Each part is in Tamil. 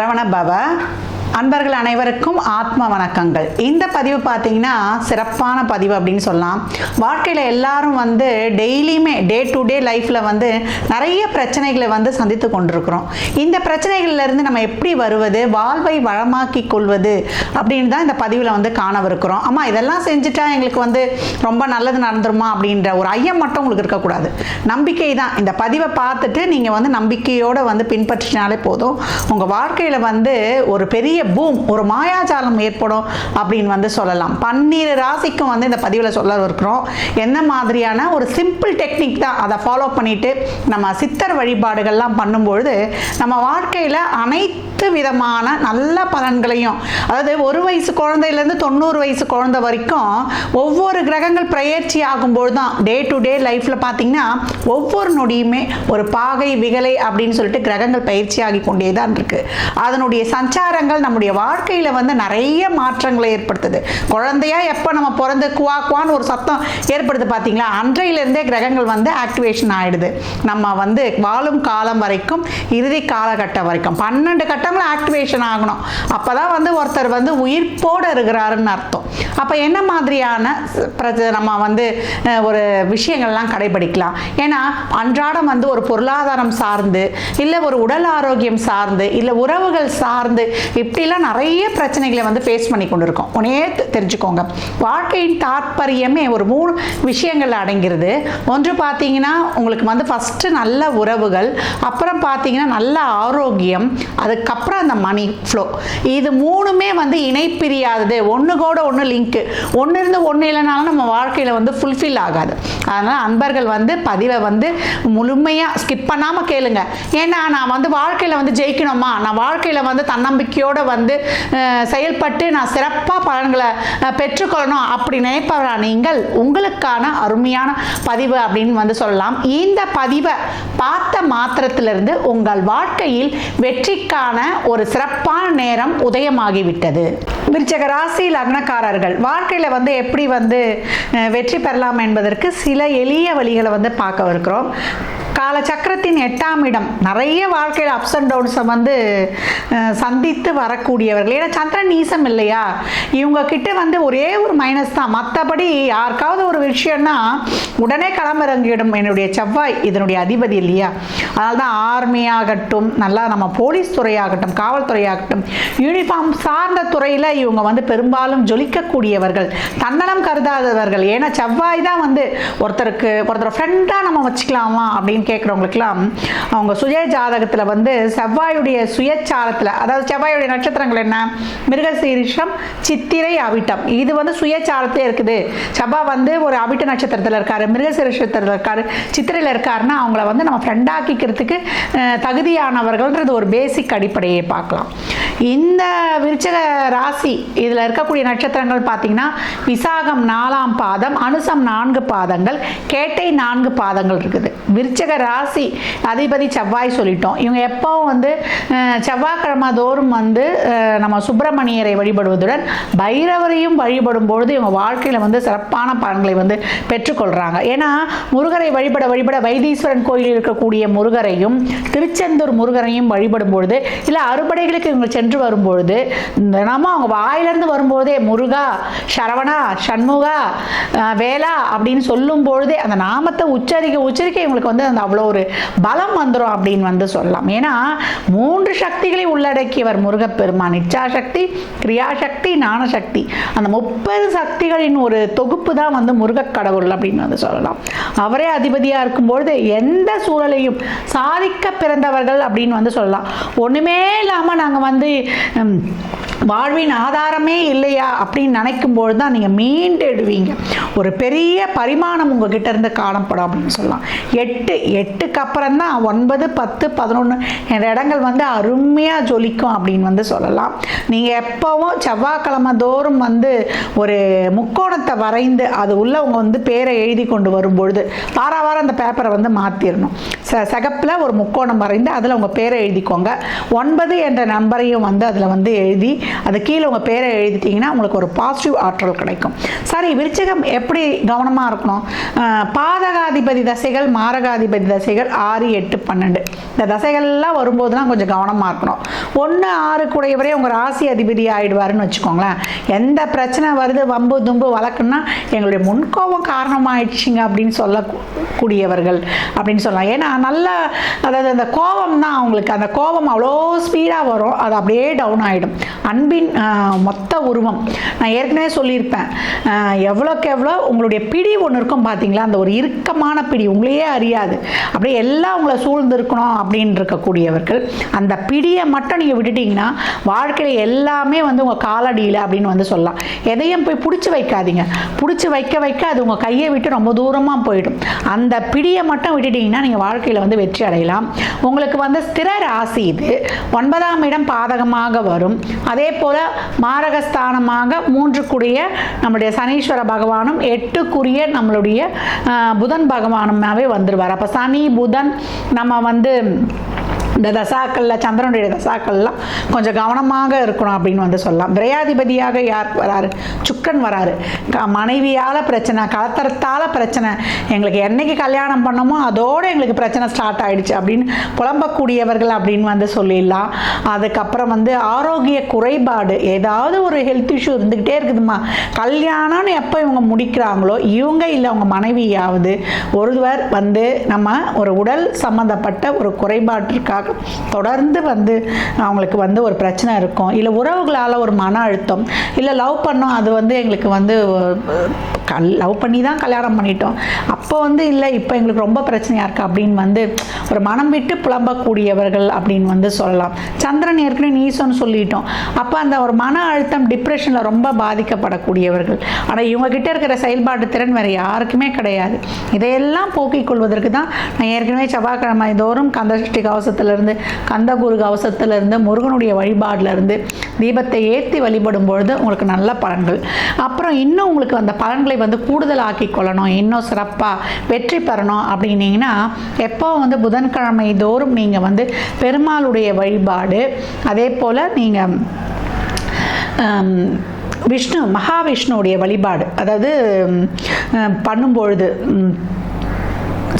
சரவண பவ. அன்பர்கள் அனைவருக்கும் ஆத்ம வணக்கங்கள். இந்த பதிவு பார்த்தீங்கன்னா சிறப்பான பதிவு அப்படின்னு சொல்லலாம். வாழ்க்கையில் எல்லாரும் வந்து டெய்லியுமே டே டு டே லைஃப்பில் வந்து நிறைய பிரச்சனைகளை வந்து சந்தித்து கொண்டிருக்கிறோம். இந்த பிரச்சனைகள்லேருந்து நம்ம எப்படி வருவது வாழ்வை வளமாக்கி கொள்வது அப்படின்னு தான் இந்த பதிவில் வந்து காணவிருக்கிறோம். ஆமாம் இதெல்லாம் செஞ்சுட்டா எங்களுக்கு வந்து ரொம்ப நல்லது நடந்துருமா அப்படின்ற ஒரு ஐயம் மட்டும் உங்களுக்கு இருக்கக்கூடாது. நம்பிக்கை தான். இந்த பதிவை பார்த்துட்டு நீங்கள் வந்து நம்பிக்கையோடு வந்து பின்பற்றினாலே போதும். உங்கள் வாழ்க்கையில் வந்து ஒரு பெரிய பூம் ஒரு மாயாஜாலம் ஏற்படும் அப்படின்னு வந்து சொல்லலாம். பன்னீர் ராசிக்கும் வந்து இந்த பதிவில் சொல்ல இருக்கிறோம் என்ன மாதிரியான ஒரு சிம்பிள் டெக்னிக் தான் அதை ஃபாலோ பண்ணிட்டு நம்ம சித்தர் வழிபாடுகள்லாம் பண்ணும்பொழுது நம்ம வாழ்க்கையில் அனைத்து விதமான நல்ல பலன்களையும் அதாவது ஒரு வயசு குழந்தையிலேருந்து தொண்ணூறு வயசு குழந்தை வரைக்கும் ஒவ்வொரு கிரகங்கள் பிரயற்சி ஆகும்போது தான் டே டு டே லைஃப்பில் பார்த்தீங்கன்னா ஒவ்வொரு நொடியுமே ஒரு பாகை விகலை அப்படின்னு சொல்லிட்டு கிரகங்கள் பயிற்சி ஆகி கொண்டே தான் இருக்குது அதனுடைய சஞ்சாரங்கள் நம்முடைய வாழ்க்கையில் வந்து நிறைய மாற்றங்களை ஏற்படுத்துது. குழந்தையா எப்போ நம்ம பிறந்து குவா குவான்னு ஒரு சத்தம் ஏற்படுது பார்த்தீங்களா அன்றையிலிருந்தே கிரகங்கள் வந்து ஆக்டிவேஷன் ஆகிடுது நம்ம வந்து வாழும் காலம் வரைக்கும் இறுதி காலகட்டம் வரைக்கும். பன்னெண்டு கட்டங்களும் ஆக்டிவேஷன் ஆகணும். அப்போ தான் வந்து ஒருத்தர் வந்து உயிர்ப்போடு இருக்கிறாருன்னு அர்த்தம். அப்போ என்ன மாதிரியான பிரச்ச நம்ம வந்து ஒரு விஷயங்கள்லாம் கடைபிடிக்கலாம்? ஏன்னா அன்றாடம் வந்து ஒரு பொருளாதாரம் சார்ந்து இல்லை ஒரு உடல் ஆரோக்கியம் சார்ந்து இல்லை உறவுகள் சார்ந்து இப்படிலாம் நிறைய பிரச்சனைகளை வந்து ஃபேஸ் பண்ணி கொண்டு இருக்கோம் உடனே தெரிஞ்சுக்கோங்க. வாழ்க்கையின் தாற்பயமே ஒரு மூணு விஷயங்கள் அடங்கிறது ஒன்று பார்த்தீங்கன்னா உங்களுக்கு வந்து ஃபஸ்ட்டு நல்ல உறவுகள் அப்புறம் பார்த்தீங்கன்னா நல்ல ஆரோக்கியம் அதுக்கப்புறம் அந்த மணி ஃப்ளோ இது மூணுமே வந்து இணைப்பிரியாதது. ஒன்று கூட ஒன்று லிங்க்கு ஒன்று இருந்து ஒன்று இல்லைனாலும் நம்ம வாழ்க்கையில் வந்து ஃபுல்ஃபில் ஆகாது. அதனால் அன்பர்கள் வந்து பதிவை வந்து முழுமையாக ஸ்கிப் பண்ணாமல் கேளுங்க. ஏன்னா நான் வந்து வாழ்க்கையில் வந்து ஜெயிக்கணுமா? நான் வாழ்க்கையில் வந்து தன்னம்பிக்கையோடு வந்து செயல்பட்டு நான் சிறப்பாக பலன்களை பெற்றுக்கொள்ளணும் அப்படி நினைப்பவரா நீங்கள்? உங்களுக்கான அருமையான பதிவு அப்படின்னு வந்து சொல்லலாம். இந்த பதிவை பார்த்த மாத்திரத்திலிருந்து உங்கள் வாழ்க்கையில் வெற்றிக்கான ஒரு சிறப்பான நேரம் உதயமாகிவிட்டது. விருச்சக ராசி லக்னக்காரர்கள் வாழ்க்கையில் வந்து எப்படி வந்து வெற்றி பெறலாம் என்பதற்கு சில எளிய வழிகளை வந்து பார்க்க இருக்கிறோம். காலச்சக்கரத்தின் எட்டாம் இடம். நிறைய வாழ்க்கையில் அப்ஸ் அண்ட் டவுன்ஸை வந்து சந்தித்து வரக்கூடியவர்கள். ஏன்னா சந்திரன் நீசம் இல்லையா? இவங்க கிட்ட வந்து ஒரே ஒரு மைனஸ் தான். மற்றபடி யாருக்காவது ஒரு விஷயம்னா உடனே களமிறங்கிடும் என்னுடைய செவ்வாய் இதனுடைய அதிபதி இல்லையா? அதனால தான் ஆர்மி ஆகட்டும் நல்லா நம்ம போலீஸ் துறையாகட்டும் காவல்துறையாகட்டும் யூனிஃபார்ம் சார்ந்த துறையில் இவங்க வந்து பெரும்பாலும் ஜொலிக்கக்கூடியவர்கள். தன்னலம் கருதாதவர்கள். ஏன்னா செவ்வாய் தான் வந்து ஒருத்தருக்கு ஒருத்தர் ஃப்ரெண்டாக நம்ம வச்சுக்கலாமா அப்படின்னு கேட்குறவங்களுக்குலாம் அவங்க சுய ஜாதகத்தில் வந்து செவ்வாயுடைய சுயச்சாரத்தில் அதாவது செவ்வாயுடைய நட்சத்திரங்கள் என்ன? மிருகசீரிஷம் சித்திரை அவிட்டம். இது வந்து சுயச்சாரத்திலே இருக்குது. செவ்வாய் வந்து ஒரு அவிட்ட நட்சத்திரத்தில் இருக்காரு மிருகசீரிஷத்தில் இருக்காரு சித்திரையில் இருக்காருன்னா அவங்கள வந்து நம்ம ஃப்ரெண்டாக்கிக்கிறதுக்கு தகுதியானவர்கள்ன்றது ஒரு பேசிக் அடிப்படையை பார்க்கலாம். இந்த விருச்சக ராசி இதில் இருக்கக்கூடிய நட்சத்திரங்கள் பார்த்தீங்கன்னா விசாகம் நாலாம் பாதம் அனுசம் நான்கு பாதங்கள் கேட்டை நான்கு பாதங்கள் இருக்குது. விருச்சக ராசி அதிபதி செவ்வாய் சொல்லிட்டோம். இவங்க எப்பவும் வந்து செவ்வாய்க்கிழமை தோறும் வந்து நம்ம சுப்பிரமணியரை வழிபடுவதுடன் பைரவரையும் வழிபடும் பொழுது இவங்க வாழ்க்கையில் வந்து சிறப்பான பலன்களை வந்து பெற்றுக்கொள்கிறாங்க ஏன்னா முருகரை வழிபட வழிபட வைத்தீஸ்வரன் கோயிலில் இருக்கக்கூடிய முருகரையும் திருச்செந்தூர் முருகரையும் வழிபடும் பொழுது இல்லை அறுபடைகளுக்கு இவங்க சென்று வரும்பொழுது தினமும் அவங்க வாயிலிருந்து வரும்போதே முருகா சரவணா சண்முகா வேலா அப்படின்னு சொல்லும் பொழுதே அந்த நாமத்தை உச்சரிக்க உச்சரிக்க இவங்களுக்கு வந்து அந்த அவ்வளோ ஒரு பலம் வந்துடும் அப்படின்னு வந்து சொல்லலாம். ஏன்னா மூன்று சக்திகளை உள்ளடக்கியவர் முருகப்பெருமான். இச்சாசக்தி கிரியாசக்தி ஞானசக்தி. அந்த முப்பது சக்திகளின் ஒரு தொகுப்பு தான் வந்து முருகக் கடவுள் அப்படின்னு வந்து சொல்லலாம். அவரே அதிபதியாக இருக்கும்பொழுது எந்த சூழலையும் சாதிக்க பிறந்தவர்கள் அப்படின்னு வந்து சொல்லலாம். ஒன்றுமே இல்லாமல் நாங்கள் வந்து வாழ்வின் ஆதாரமே இல்லையா அப்படின்னு நினைக்கும் போது தான் நீங்கள் மீண்டெடுவீங்க ஒரு பெரிய பரிமாணம் உங்ககிட்ட இருந்து காணப்படும் அப்படின்னு சொல்லலாம். எட்டு எட்டுக்கு அப்புறம் தான் ஒன்பது பத்து பதினொன்று என்ற இடங்கள் வந்து அருமையாக ஜொலிக்கும் அப்படின்னு வந்து சொல்லலாம். நீங்கள் எப்போவும் செவ்வாய்க்கிழமை தோறும் வந்து ஒரு முக்கோணத்தை வரைந்து அது உள்ள உங்க வந்து பேரை எழுதி கொண்டு வரும்பொழுது வார வாரம் அந்த பேப்பரை வந்து மாற்றிடணும் ச சகப்பில் ஒரு முக்கோணம் வரைந்து அதில் உங்கள் பேரை எழுதிக்கோங்க. ஒன்பது என்ற நம்பரையும் வந்து அதில் வந்து எழுதி அது கீழே உங்கள் பேரை எழுதிட்டிங்கன்னா உங்களுக்கு ஒரு பாசிட்டிவ் ஆற்றல் கிடைக்கும். சரி விருச்சகம் எப்படி கவனமாக இருக்கணும்? பாதகாதிபதி தசைகள் மாரகாதிபதி தசைகள் ஆறு எட்டு பன்னெண்டு. இந்த தசைகள்லாம் வரும்போதுலாம் கொஞ்சம் கவனமாக இருக்கணும். ஒன்று ஆறு கூடையவரே உங்கள் ராசி அதிபதி ஆயிடுவாருன்னு வச்சுக்கோங்களேன். எந்த பிரச்சனை வருது வம்பு தும்பு வழக்குன்னா எங்களுடைய முன்கோபம் காரணமாயிடுச்சுங்க அப்படின்னு சொல்லக்கூடியவர்கள் அப்படின்னு சொல்லலாம். ஏன்னா நல்ல அதாவது அந்த கோபம் தான் அவங்களுக்கு. அந்த கோபம் அவ்வளோ ஸ்பீடாக வரும் அது அப்படியே டவுன் ஆகிடும் அன்பின் மொத்த உருவம். நான் ஏற்கனவே சொல்லியிருப்பேன். எவ்வளோக்கு எவ்வளோ உங்களுடைய பிடி ஒன்று இருக்கும் பார்த்தீங்களா அந்த ஒரு இறுக்கமான பிடி உங்களையே அறியாது. அப்படியே எல்லாம் உங்களை சூழ்ந்திருக்கணும் அப்படின்னு இருக்கக்கூடியவர்கள் அந்த பிடியை மட்டும் நீங்கள் விட்டுட்டீங்கன்னா வாழ்க்கையில் எல்லாமே வந்து உங்கள் காலடியில் அப்படின்னு வந்து சொல்லலாம். எதையும் போய் பிடிச்சி வைக்காதீங்க. பிடிச்சி வைக்க வைக்க அது உங்கள் கையை விட்டு ரொம்ப தூரமாக போயிடும். அந்த பிடியை மட்டும் விட்டுட்டீங்கன்னா நீங்கள் வாழ்க்கையில் வந்து வெற்றி அடையலாம். உங்களுக்கு வந்து ஸ்திர ராசி இது. ஒன்பதாம் இடம் பாதகமாக வரும். அதே போல் மாரகஸ்தானமாக மூன்றுக்குரிய நம்முடைய சனீஸ்வர பகவானும் எட்டுக்குரிய நம்மளுடைய புதன் பகவானுமாவே வந்துடுவார் அப்போ சனி புதன் நம்ம வந்து இந்த தசாக்களில் சந்திரனுடைய தசாக்கள்லாம் கொஞ்சம் கவனமாக இருக்கணும் அப்படின்னு வந்து சொல்லலாம். விரையாதிபதியாக யார் வராரு? சுக்கரன் வராரு. க- மனைவியால் பிரச்சனை கலத்தரத்தால் பிரச்சனை. எங்களுக்கு என்னைக்கு கல்யாணம் பண்ணமோ அதோடு எங்களுக்கு பிரச்சனை ஸ்டார்ட் ஆகிடுச்சு அப்படின்னு புலம்பக்கூடியவர்கள் அப்படின்னு வந்து சொல்லிடலாம். அதுக்கப்புறம் வந்து ஆரோக்கிய குறைபாடு ஏதாவது ஒரு ஹெல்த் இஷ்யூ இருந்துக்கிட்டே இருக்குதுமா கல்யாணம்னு எப்போ இவங்க முடிக்கிறாங்களோ இவங்க இல்லை அவங்க மனைவியாவது ஒருவர் வந்து நம்ம ஒரு உடல் சம்மந்தப்பட்ட ஒரு குறைபாட்டிற்காக தொடர்ந்து வந்து அவங்களுக்கு வந்து ஒரு பிரச்சனை இருக்கும். இல்லை உறவுகளால் ஒரு மன அழுத்தம். இல்லை லவ் பண்ணோம் அது வந்து எங்களுக்கு வந்து கல் லவ் பண்ணி தான் கல்யாணம் பண்ணிட்டோம். அப்போ வந்து இல்லை இப்போ எங்களுக்கு ரொம்ப பிரச்சனையாக இருக்குது அப்படின்னு வந்து ஒரு மனம் விட்டு புலம்பக்கூடியவர்கள் அப்படின்னு வந்து சொல்லலாம். சந்திரன் ஏற்கனவே நீசோன்னு சொல்லிட்டோம். அப்போ அந்த ஒரு மன அழுத்தம் டிப்ரெஷனில் ரொம்ப பாதிக்கப்படக்கூடியவர்கள். ஆனால் இவங்ககிட்ட இருக்கிற செயல்பாட்டு திறன் வேறு யாருக்குமே கிடையாது. இதையெல்லாம் போக்கிக் கொள்வதற்கு தான் நான் ஏற்கனவே செவ்வாய்க்கிழமை தோறும் கந்தசஷ்டி கவசத்திலிருந்து கந்தகுரு கவசத்திலிருந்து முருகனுடைய வழிபாடிலிருந்து தீபத்தை ஏற்றி வழிபடும் பொழுது உங்களுக்கு நல்ல பலன்கள். அப்புறம் இன்னும் உங்களுக்கு அந்த பலன்களை வந்து கூடுதலாக்கி கொள்ளணும் இன்னும் சிறப்பாக வெற்றி பெறணும் அப்படின்னீங்கன்னா எப்போ வந்து புதன்கிழமை தோறும் நீங்கள் வந்து பெருமாளுடைய வழிபாடு அதே போல் நீங்கள் விஷ்ணு மகாவிஷ்ணுடைய வழிபாடு அதாவது பண்ணும்பொழுது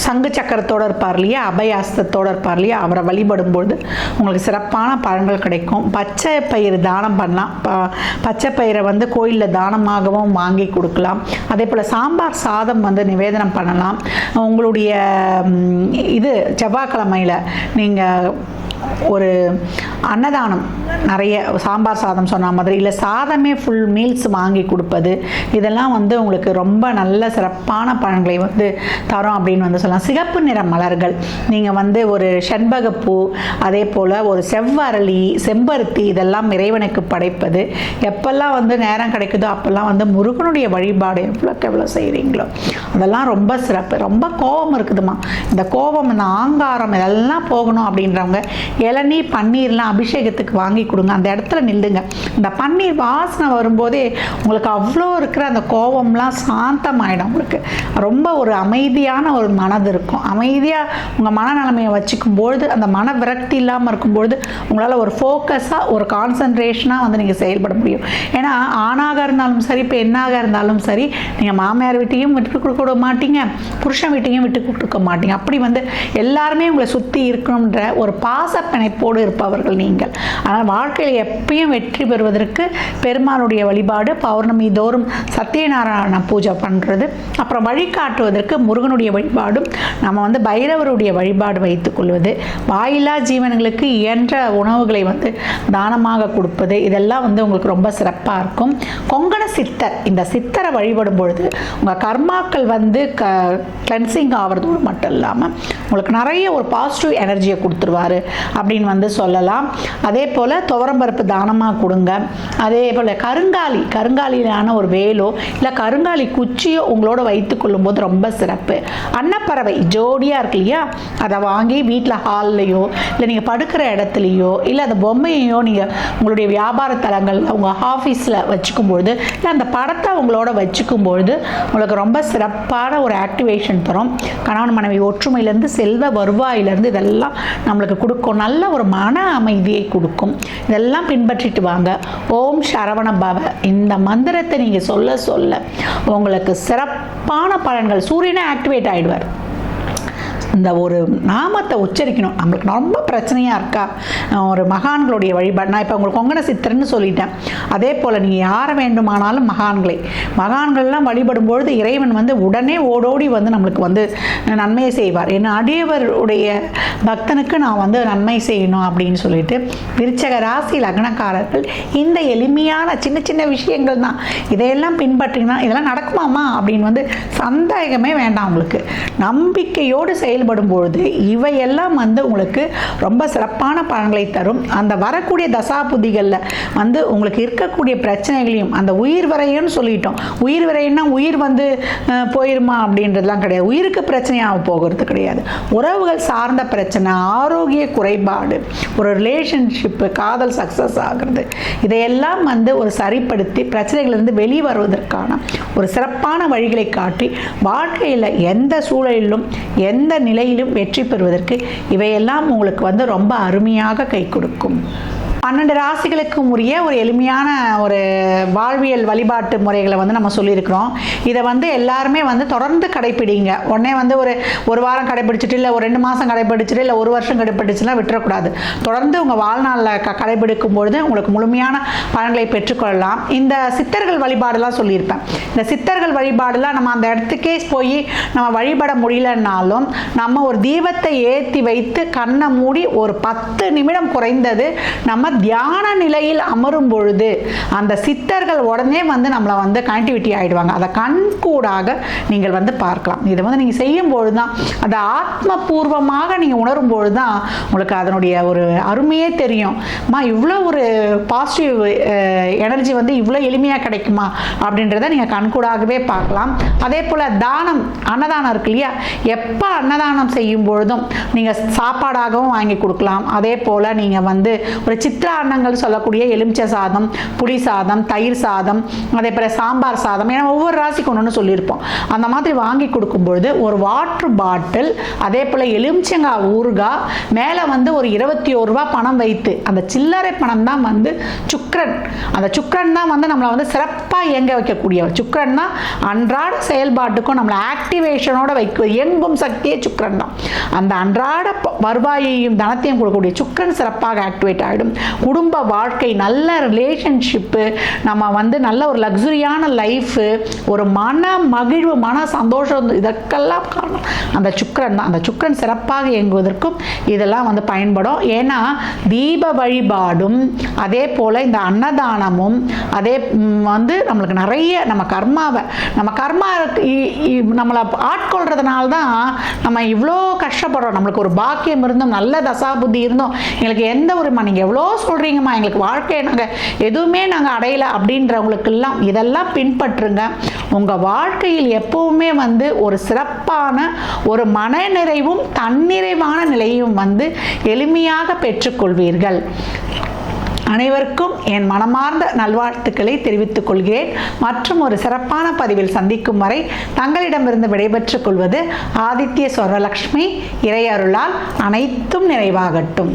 சங்கு சக்கரத்தோடு இருப்பார் இல்லையா? அபயாஸ்தத்தோடு இருப்பார் இல்லையா? அவரை வழிபடும்பொழுது உங்களுக்கு சிறப்பான பலன்கள் கிடைக்கும். பச்சை பயிர் தானம் பண்ணலாம். ப- பச்சை பயிரை வந்து கோயிலில் தானமாகவும் வாங்கி கொடுக்கலாம். அதே போல் சாம்பார் சாதம் வந்து நிவேதனம் பண்ணலாம். உங்களுடைய இது செவ்வாய்க்கிழமையில் நீங்கள் ஒரு அன்னதானம் நிறைய சாம்பார் சாதம் சொன்ன மாதிரி இல்லை சாதமே ஃபுல் மீல்ஸ் வாங்கி கொடுப்பது இதெல்லாம் வந்து உங்களுக்கு ரொம்ப நல்ல சிறப்பான பலன்களை வந்து தரும் அப்படின்னு வந்து சொல்லலாம். சிகப்பு நிற மலர்கள் நீங்கள் வந்து ஒரு செண்பகப்பூ அதே போல் ஒரு செவ்வரளி செம்பருத்தி இதெல்லாம் இறைவனுக்கு படைப்பது எப்பெல்லாம் வந்து நேரம் கிடைக்குதோ அப்போல்லாம் வந்து முருகனுடைய வழிபாடு எவ்வளோக்கு எவ்வளோ செய்கிறீங்களோ அதெல்லாம் ரொம்ப சிறப்பு. ரொம்ப கோபம் இருக்குதுமா இந்த கோபம் இந்த ஆங்காரம் இதெல்லாம் போகணும் அப்படின்றவங்க இளநீ பன்னீர்லாம் அபிஷேகத்துக்கு வாங்கி கொடுங்க. அந்த இடத்துல நில்லுங்க. இந்த பன்னீர் வாசனை வரும்போதே உங்களுக்கு அவ்வளோ இருக்கிற அந்த கோபம்லாம் சாந்தமாயிடும் உங்களுக்கு. ரொம்ப ஒரு அமைதியான ஒரு மனது இருக்கும். அமைதியாக உங்கள் மனநிலைமையை வச்சுக்கும் பொழுது அந்த மன விரக்தி இல்லாமல் இருக்கும்பொழுது உங்களால் ஒரு ஃபோக்கஸாக ஒரு கான்சன்ட்ரேஷனாக வந்து நீங்கள் செயல்பட முடியும். ஏன்னா ஆணாக இருந்தாலும் சரி பெண்ணாக இருந்தாலும் சரி நீங்கள் மாமியார் வீட்டையும் விட்டு கொடுக்க மாட்டீங்க. புருஷன் வீட்டையும் விட்டு கொடுக்க மாட்டீங்க. அப்படி வந்து எல்லாருமே உங்களை சுற்றி இருக்கணுன்ற ஒரு பாச பிணைப்போடு இருப்பவர்கள் நீங்கள். ஆனால் வாழ்க்கையில் எப்பயும் வெற்றி பெறுவதற்கு பெருமாளுடைய வழிபாடு பௌர்ணமி தோறும் சத்யநாராயண பூஜை பண்ணுறது அப்புறம் வழிகாட்டுவதற்கு முருகனுடைய வழிபாடும் நம்ம வந்து பைரவருடைய வழிபாடு வைத்துக் கொள்வது ஜீவன்களுக்கு இயன்ற உணவுகளை வந்து தானமாக கொடுப்பது இதெல்லாம் வந்து உங்களுக்கு ரொம்ப சிறப்பாக இருக்கும். கொங்கண சித்தர் இந்த சித்தரை வழிபடும் பொழுது உங்கள் கர்மாக்கள் வந்து க கிளென்சிங் ஆகிறதோடு மட்டும் இல்லாமல் உங்களுக்கு நிறைய ஒரு பாசிட்டிவ் எனர்ஜியை கொடுத்துருவாரு. அப்படின்னு வந்து சொல்லலாம். அதே போல் துவரம்பருப்பு தானமாக கொடுங்க. அதே போல் கருங்காலி கருங்காலியிலான ஒரு வேலோ இல்லை கருங்காலி குச்சியோ உங்களோட வைத்து கொள்ளும்போது ரொம்ப சிறப்பு. அன்னப்பறவை ஜோடியாக இருக்கு இல்லையா? அதை வாங்கி வீட்டில் ஹால்லையோ இல்லை நீங்கள் படுக்கிற இடத்துலையோ இல்லை அந்த பொம்மையையோ நீங்கள் உங்களுடைய வியாபார தலங்களில் உங்கள் ஆஃபீஸில் வச்சுக்கும்பொழுது இல்லை அந்த படத்தை உங்களோட வச்சுக்கும்பொழுது உங்களுக்கு ரொம்ப சிறப்பான ஒரு ஆக்டிவேஷன் தரும். கணவன் மனைவி ஒற்றுமையிலேருந்து செல்வ வருவாயிலேருந்து இதெல்லாம் நம்மளுக்கு கொடுக்கணும். நல்ல ஒரு மன அமைதியை கொடுக்கும். இதெல்லாம் பின்பற்றிட்டு வாங்க. ஓம் சரவண பவ இந்த மந்திரத்தை நீங்கள் சொல்ல சொல்ல உங்களுக்கு சிறப்பான பலன்கள். சூரியனை ஆக்டிவேட் ஆகிடுவார் இந்த ஒரு நாமத்தை உச்சரிக்கணும். நம்மளுக்கு ரொம்ப பிரச்சனையாக இருக்கா? ஒரு மகான்களுடைய வழிபாடு. நான் இப்போ உங்களுக்கு கொங்கண சித்தர்னு சொல்லிட்டேன். அதே போல் நீங்கள் யாரை வேண்டுமானாலும் மகான்களை. மகான்கள்லாம் வழிபடும் பொழுது இறைவன் வந்து உடனே ஓடோடி வந்து நம்மளுக்கு வந்து நன்மையை செய்வார். என் அடியவருடைய பக்தனுக்கு நான் வந்து நன்மை செய்யணும் அப்படின்னு சொல்லிட்டு விருச்சக ராசி லக்னக்காரர்கள் இந்த எளிமையான சின்ன சின்ன விஷயங்கள் தான். இதையெல்லாம் பின்பற்றினா இதெல்லாம் நடக்குமாமா அப்படின்னு வந்து சந்தேகமே வேண்டாம் உங்களுக்கு நம்பிக்கையோடு செயல்படும் பொழுது இவையெல்லாம் வந்து உங்களுக்கு ரொம்ப சிறப்பான பலன்களை தரும். அந்த வரக்கூடிய தசாபுதிகளில் வந்து உங்களுக்கு இருக்கக்கூடிய பிரச்சனைகளையும் அந்த உயிர் வரையன்னு சொல்லிட்டோம். உயிர் வரையன்னா உயிர் வந்து போயிருமா அப்படின்றதுலாம் கிடையாது. உயிருக்கு பிரச்சனையாக போகிறது கிடையாது. உறவுகள் சார்ந்த பிரச்சனை ஆரோக்கிய குறைபாடு ஒரு ரிலேஷன்ஷிப்பு காதல் சக்ஸஸ் ஆகிறது. இதையெல்லாம் வந்து ஒரு சரிப்படுத்தி பிரச்சனைகளிலிருந்து வெளியே வருவதற்கான ஒரு சிறப்பான வழிகளை காட்டி வாழ்க்கையில் எந்த சூழலிலும் எந்த நிலையிலும் வெற்றி பெறுவதற்கு இவையெல்லாம் உங்களுக்கு வந்து ரொம்ப அருமையாக கை கொடுக்கும். பன்னெண்டு ராசிகளுக்கும் உரிய ஒரு எளிமையான ஒரு வாழ்வியல் வழிபாட்டு முறைகளை வந்து நம்ம சொல்லியிருக்கிறோம். இதை வந்து எல்லாருமே வந்து தொடர்ந்து கடைப்பிடிங்க. உடனே வந்து ஒரு ஒரு வாரம் கடைப்பிடிச்சிட்டு இல்லை ஒரு ரெண்டு மாதம் கடைப்பிடிச்சிட்டு இல்லை ஒரு வருஷம் கடைப்பிடிச்சுலாம் விட்டுறக்கூடாது. தொடர்ந்து உங்கள் வாழ்நாளில் க கடைபிடிக்கும் பொழுது உங்களுக்கு முழுமையான பலன்களை பெற்றுக்கொள்ளலாம். இந்த சித்தர்கள் வழிபாடுலாம் சொல்லியிருப்பேன். இந்த சித்தர்கள் வழிபாடுலாம் நம்ம அந்த இடத்துக்கே போய் நம்ம வழிபட முடியலன்னாலும் நம்ம ஒரு தீபத்தை ஏற்றி வைத்து கண்ணை மூடி ஒரு பத்து நிமிடம் குறைந்தது நம்ம தியான நிலையில் அமரும் பொழுது அந்த சித்தர்கள் உடனே வந்து நம்மளை வந்து கனெக்டிவிட்டி ஆகிடுவாங்க அதை கண்கூடாக நீங்கள் வந்து பார்க்கலாம். இதை வந்து நீங்கள் செய்யும் பொழுது தான் அதை ஆத்மபூர்வமாக நீங்கள் உணரும் பொழுது தான் உங்களுக்கு அதனுடைய ஒரு அருமையே தெரியும். அம்மா இவ்வளோ ஒரு பாசிட்டிவ் எனர்ஜி வந்து இவ்வளோ எளிமையாக கிடைக்குமா? அப்படின்றத நீங்கள் கண்கூடாகவே பார்க்கலாம். அதே போல் தானம் அன்னதானம் இருக்கு இல்லையா? எப்போ அன்னதானம் செய்யும் பொழுதும் நீங்கள் சாப்பாடாகவும் வாங்கி கொடுக்கலாம். அதே போல் நீங்கள் வந்து ஒரு சித்த அன்னங்கள் சொல்லக்கூடிய எலுமிச்சை சாதம் புளி சாதம் தயிர் சாதம் அதே போல் சாம்பார் சாதம் ஏன்னா ஒவ்வொரு ராசிக்கு ஒன்று சொல்லியிருப்போம். அந்த மாதிரி வாங்கி கொடுக்கும்பொழுது ஒரு வாட்ரு பாட்டில் அதே போல் எலுமிச்சங்காய் ஊறுகாய் மேலே வந்து ஒரு இருபத்தி ஒரு ரூபா பணம் வைத்து அந்த சில்லறை பணம் தான் வந்து சுக்ரன் அந்த சுக்ரன் தான் வந்து நம்மளை வந்து சிறப்பாக இயங்க வைக்கக்கூடியவர் சுக்ரன் தான் அன்றாட செயல்பாட்டுக்கும் நம்மளை ஆக்டிவேஷனோட வைக்க இயங்கும் சக்தியே சுக்ரன் தான். அந்த அன்றாட ப- வருவாயையும் தனத்தையும் கொடுக்கக்கூடிய சுக்ரன் சிறப்பாக ஆக்டிவேட் ஆகிடும் குடும்ப வாழ்க்கை நல்ல ரிலேஷன்ஷிப்பு நம்ம வந்து நல்ல ஒரு லக்ஸுரியான லைஃபு ஒரு மன மகிழ்வு மன சந்தோஷம் இதற்கெல்லாம் காரணம். அந்த சுக்கரன் தான். அந்த சுக்கரன் சிறப்பாக இயங்குவதற்கும் இதெல்லாம் வந்து பயன்படும். ஏன்னா தீப வழிபாடும் அதே போல் இந்த அன்னதானமும் அதே வந்து நம்மளுக்கு நிறைய நம்ம கர்மாவை நம்ம கர்மா இ- இ- நம்மளை ஆட்கொள்றதுனால தான் நம்ம இவ்வளோ கஷ்டப்படுறோம். நம்மளுக்கு ஒரு பாக்கியம் இருந்தோம் நல்ல தசாபுத்தி இருந்தோம் எங்களுக்கு எந்த ஒரு நீங்கள் எவ்வளோ சொல்கிறீங்கம்மா எங்களுக்கு வாழ்க்கையை நாங்கள் எதுவுமே நாங்கள் அடையலை அப்படின்றவங்களுக்கெல்லாம் இதெல்லாம் பின்பற்றுங்க. உங்கள் வாழ்க்கையில் எப்போவுமே வந்து ஒரு சிறப்பான ஒரு மனநிறைவும் தன்னிறைவான நிலையும் வந்து எளிமையாக பெற்றுக்கொள்வீர்கள். அனைவருக்கும் என் மனமார்ந்த நல்வாழ்த்துக்களை தெரிவித்துக் கொள்கிறேன். மற்றும் ஒரு சிறப்பான பதிவில் சந்திக்கும் வரை தங்களிடமிருந்து விடைபெற்றுக் கொள்வது ஆதித்ய சொரலக்ஷ்மி இறையருளால் அனைத்தும் நிறைவாகட்டும்.